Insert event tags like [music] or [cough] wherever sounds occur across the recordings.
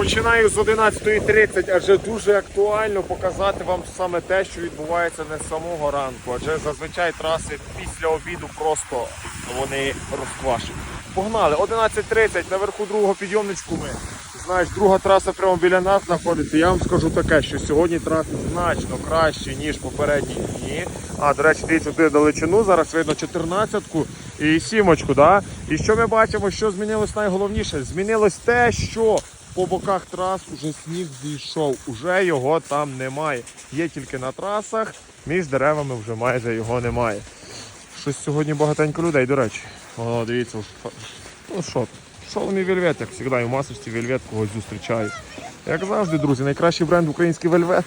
Починаю з 11.30, адже дуже актуально показати вам саме те, що відбувається не з самого ранку. Адже зазвичай траси після обіду просто вони розквашені. Погнали, 11.30, наверху другого підйомничку ми. Знаєш, друга траса прямо біля нас знаходиться. Я вам скажу таке, що сьогодні траси значно краще, ніж попередні дні. А, до речі, дивіться, туди далечину, зараз видно 14-ку і сімочку. Да? І що ми бачимо, що змінилось найголовніше? Змінилось те, що по боках трас уже сніг зійшов, уже його там немає. Є тільки на трасах, між деревами вже майже його немає. Щось сьогодні багатенько людей, до речі. О, дивіться, ну що, шовний вельвет, як завжди, і в масовці вельвет когось зустрічаю. Як завжди, друзі, найкращий бренд український вельвет.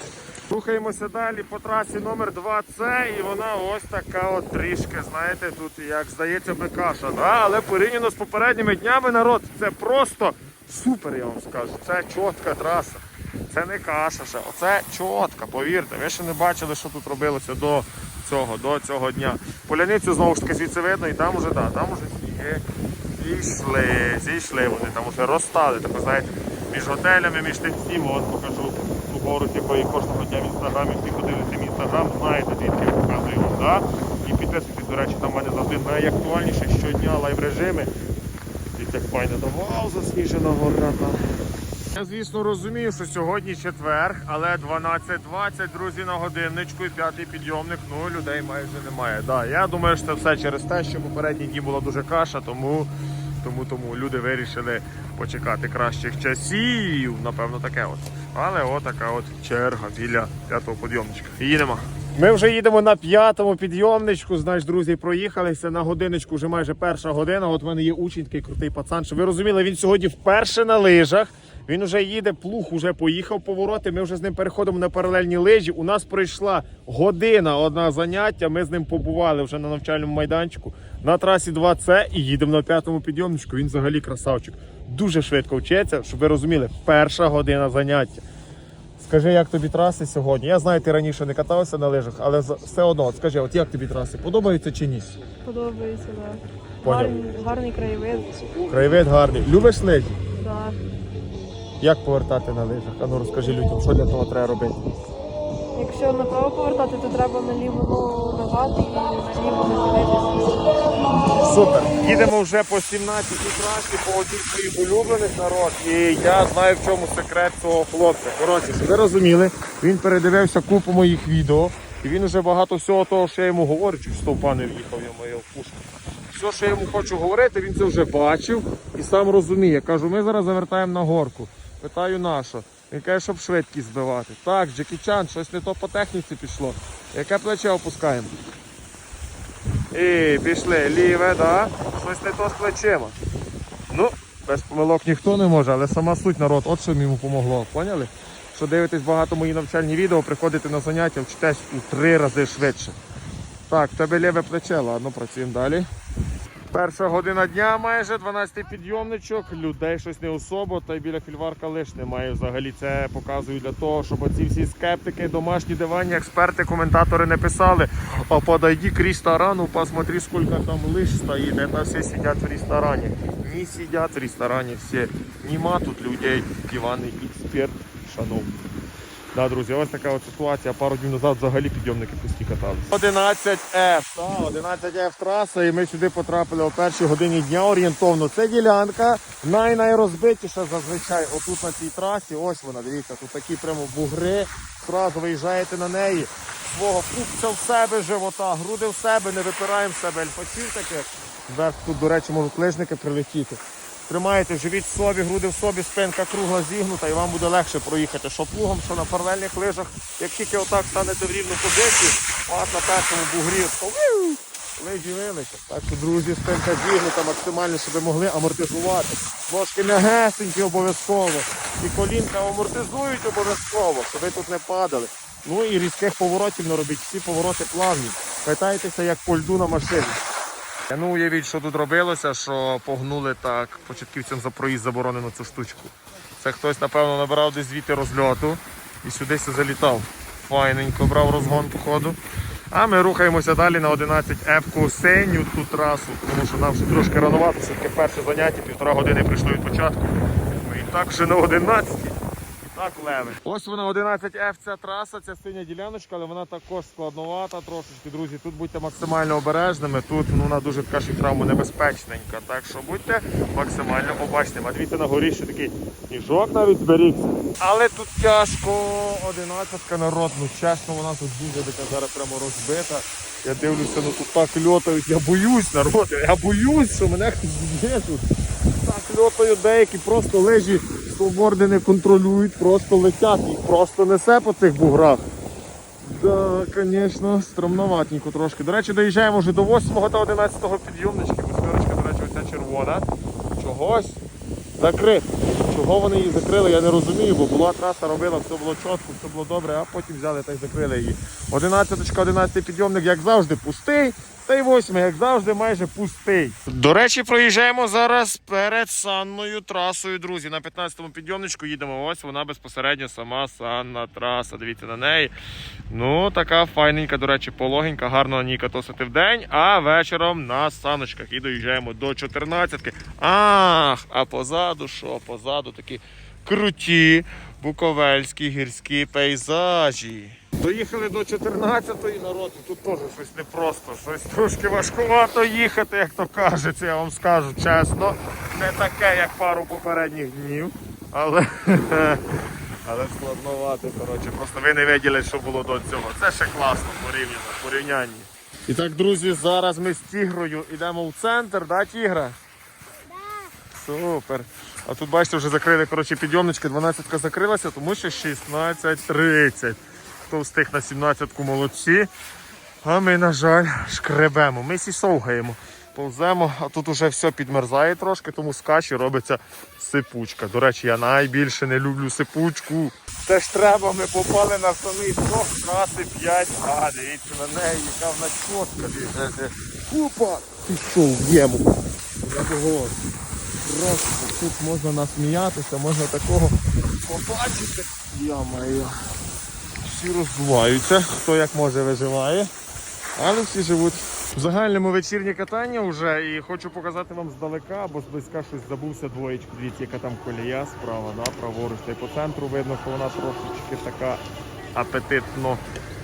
Рухаємося далі по трасі номер 2С і вона ось така от трішки, знаєте, тут як здається би каша. Да? Але порівняно з попередніми днями народ, це просто супер, я вам скажу. Це чітка траса. Це не каша ще, оце чітка, повірте. Ви ще не бачили, що тут робилося до цього, до цього дня. Поляницю знову ж таки звідси видно, і там уже, да, там уже сніги зійшли, зійшли вони, там уже розстали. Так, знаєте, між готелями, між тим всім, от покажу ту гору, якої кожного дня в інстаграмі, всі подивляться мій інстаграм, знаєте, звідки я показую вам, да? І підписуйтесь, до речі, там в мене завжди найактуальніше щодня лайв режими. Як файно там, вау, засніжена гора. Я, звісно, розумію, що сьогодні четверг, але 12.20, друзі, на годинничку і п'ятий підйомник, ну людей майже немає. Да, я думаю, що це все через те, що попередні дні була дуже каша, тому, тому, тому люди вирішили почекати кращих часів. Напевно, таке от. Але отака от черга біля п'ятого підйомничка. Їдемо. Ми вже їдемо на п'ятому підйомничку. Знаєш, друзі, проїхалися на годиночку, вже майже перша година. От в мене є учень, такий крутий пацан. Щоб ви розуміли, він сьогодні вперше на лижах. Він вже їде, плуг уже поїхав повороти. Ми вже з ним переходимо на паралельні лижі. У нас пройшла година одна заняття. Ми з ним побували вже на навчальному майданчику на трасі 2С і їдемо на п'ятому підйомничку. Він взагалі красавчик. Дуже швидко вчиться, щоб ви розуміли, перша година заняття. Скажи, як тобі траси сьогодні? Я знаю, ти раніше не катався на лижах, але все одно, от скажи, от як тобі траси? Подобаються чи ні? Подобається, так. Поняв. Гарний, гарний краєвид. Краєвид гарний. Любиш лижі? Да. Як повертати на лижах? А ну розкажи людям, що для того треба робити. Якщо направо повертати, то треба наліво ногу нагати і наліво нахилитися. Супер. Їдемо вже по 17 трасі, по одній своїх улюблених народ. І я знаю, в чому секрет цього хлопця. Коротше, щоб ви розуміли, він передивився купу моїх відео, і він вже багато всього того, що я йому говорю, чи в стовпа в'їхав, я моє в пушку. Все, що я йому хочу говорити, він це вже бачив і сам розуміє. Кажу, ми зараз завертаємо на горку. Питаю на що? Він каже, щоб швидкість збивати. Так, Джекі Чан, щось не то по техніці пішло. Яке плече опускаємо? І пішли, ліве, да? Щось не то з плечима. Ну, без помилок ніхто не може, але сама суть народ, от що йому помогло. Поняли? Що дивитесь багато мої навчальні відео, приходите на заняття, вчитесь у три рази швидше. Так, тебе ліве плече, ладно, працюємо далі. Перша година дня майже 12 підйомничок, людей щось не особо, та й біля фільварка лиш немає взагалі. Це показую для того, щоб оці всі скептики, домашні дивані, експерти, коментатори не писали. А подойди к ресторану, посмотри, сколько там лыж стоит. Это все сидят в ресторане. Не сидят в ресторане все. Нема тут людей, диванний експерт, шановний. Да, друзі, ось така от ситуація. Пару днів назад взагалі підйомники пусті катались. 11F, так, 11F траса, і ми сюди потрапили о першій годині дня орієнтовно. Це ділянка най-найрозбитіша зазвичай. Отут на цій трасі, ось вона, дивіться, тут такі прямо бугри. Зразу виїжджаєте на неї. Свого пупця в себе, живота, груди в себе, не випираємо в себе альфачів таких. Зверху тут, до речі, можуть лижники прилетіти. Тримаєте живіт в собі, груди в собі, спинка кругла зігнута, і вам буде легше проїхати. Що плугом, що на паралельних лижах. Як тільки отак станете в рівну позицію, у вас на першому бугрі лижі вилетять. Так що, друзі, спинка зігнута максимально, щоб ви могли амортизувати. Ножки м'ягесенькі обов'язково. І колінка амортизують обов'язково, щоб ви тут не падали. Ну і різких поворотів не робіть. Всі повороти плавні. Катайтеся як по льду на машині. Ну уявіть, що тут робилося, що погнули так початківцям за проїзд заборонено цю штучку. Це хтось, напевно, набирав десь звідти розльоту і сюди се залітав. Файненько брав розгон по ходу. А ми рухаємося далі на 11 F-ку синю ту трасу, тому що нам ще трошки рановато, все-таки перше заняття, півтора години прийшло від початку. Ми так вже на 11. Так, леви. Ось вона 11F, ця траса, ця синя діляночка, але вона також складновата трошечки, друзі. Тут будьте максимально обережними. Тут ну, вона дуже така що травму небезпечненька. Так що будьте максимально обачними. А дивіться на горі ще такий сніжок навіть зберігся. Але тут тяжко 11 народ. Ну чесно, вона тут дуже така зараз прямо розбита. Я дивлюся, ну тут так льотають. Я боюсь, народ. Я боюсь, що мене хтось зб'є тут. Так льотають деякі просто лежі сноуборди не контролюють, просто летять, їх просто несе по цих буграх. Да, звісно, стромноватенько трошки. До речі, доїжджаємо вже до 8 та 11 підйомнички. Восьмерочка, до речі, оця червона. Чогось закрита. Чого вони її закрили, я не розумію, бо була траса, робила, все було чітко, все було добре, а потім взяли та й закрили її. 11 11 підйомник, як завжди, пустий. Та й восьмий, як завжди, майже пустий. До речі, проїжджаємо зараз перед санною трасою, друзі. На 15-му підйомничку їдемо. Ось вона безпосередньо сама санна траса. Дивіться на неї. Ну, така файненька, до речі, пологенька, гарно на ній катосити в день, а вечором на саночках. І доїжджаємо до 14-ки. Ах, а позаду що? Позаду такі круті буковельські гірські пейзажі. Доїхали до 14-ї народ, і тут теж щось непросто, щось трошки важкувато їхати, як то кажеться, я вам скажу чесно. Не таке, як пару попередніх днів, але, [laughs] але складновато, коротше. Просто ви не виділи, що було до цього. Це ще класно порівняно, порівнянні. І так, друзі, зараз ми з тігрою йдемо в центр, да, тігра? Супер. А тут бачите, вже закрили коротше, підйомнички, 12 закрилася, тому що 16.30. Хто встиг на 17-ку молодці. А ми, на жаль, шкребемо. Ми сісовгаємо, повземо, а тут уже все підмерзає трошки, тому з каші робиться сипучка. До речі, я найбільше не люблю сипучку. Це ж треба, ми попали на самий дно траси 5. А, дивіться на неї, яка вона чотка. Купа! Пішов, в'ємо. Просто тут можна насміятися, можна такого побачити. Я маю. Всі розвиваються, хто як може виживає, але всі живуть. В загальному вечірнє катання вже і хочу показати вам здалека, бо зблизька щось забувся двоєчку. Дивіться, яка там колія справа, да, праворуч. Та й по центру видно, що вона трошечки така апетитно,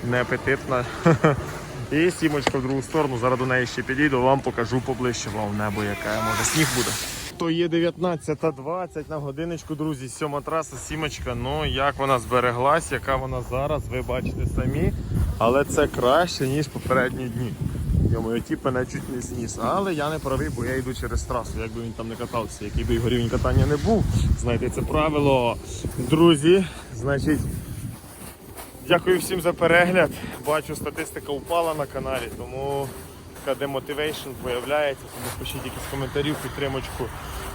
не апетитна. [laughs] І сімочка в другу сторону. Зараз до неї ще підійду, вам покажу поближче вам небо, яке може сніг буде. То є 19.20 на годиночку, друзі. Сьома траса, сімочка. Ну як вона збереглась, яка вона зараз, ви бачите самі. Але це краще, ніж попередні дні. Йому ті мене чуть не зніс. Але я не правий, бо я йду через трасу. Якби він там не катався, який би його рівень катання не був. Знаєте, це правило. Друзі, значить. Дякую всім за перегляд. Бачу, статистика впала на каналі, тому така демотивейшн появляється. Тому пишіть якісь коментарі, підтримочку.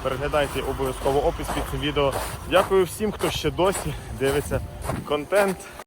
Переглядайте обов'язково опис під цим відео. Дякую всім, хто ще досі дивиться контент.